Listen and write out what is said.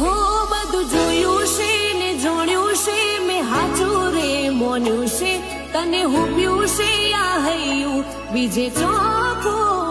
હો બધું જોયું છે ને જોડ્યું છે, મેં હાચું રે મોન્યું છે, તને હુબ્યું છે આ હૈયું, બીજે ચોખ્ખું